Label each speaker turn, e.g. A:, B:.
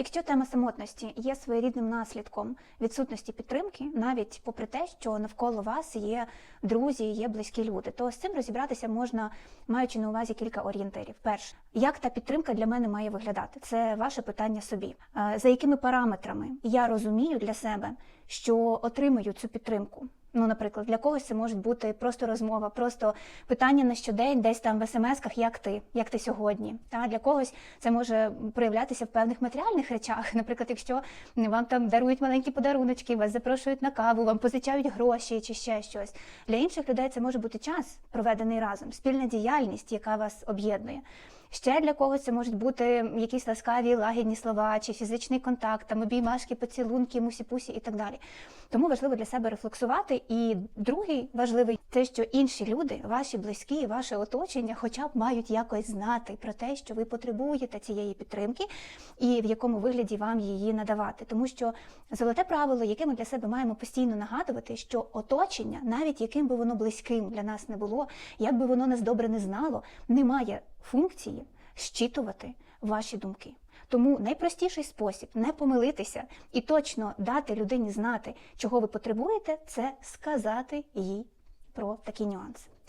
A: Якщо тема самотності є своєрідним наслідком відсутності підтримки, навіть попри те, що навколо вас є друзі, є близькі люди, то з цим розібратися можна, маючи на увазі кілька орієнтирів. Перше, як та підтримка для мене має виглядати? Це ваше питання собі. Е, За якими параметрами я розумію для себе, що отримаю цю підтримку? Ну, наприклад, для когось це може бути просто розмова, просто питання на щодень, десь там в смс-ках, як ти, як ти сьогодні. Та для когось це може проявлятися в певних матеріальних речах. Наприклад, якщо вам там дарують маленькі подаруночки, вас запрошують на каву, вам позичають гроші чи ще щось. Для інших людей це може бути час, проведений разом, спільна діяльність, яка вас об'єднує. Ще для когось це можуть бути якісь ласкаві лагідні слова, чи фізичний контакт, там обіймашки, поцілунки, мусі-пусі і так далі. Тому важливо для себе рефлексувати. І другий важливий те, що інші люди, ваші близькі, ваше оточення, хоча б мають якось знати про те, що ви потребуєте цієї підтримки, і в якому вигляді вам її надавати. Тому що золоте правило, яке ми для себе маємо постійно нагадувати, що оточення, навіть яким би воно близьким для нас не було, як би воно нас добре не знало, не має функції щитувати ваші думки. Тому найпростіший спосіб не помилитися і точно дати людині знати, чого ви потребуєте, це сказати їй про такі нюанси.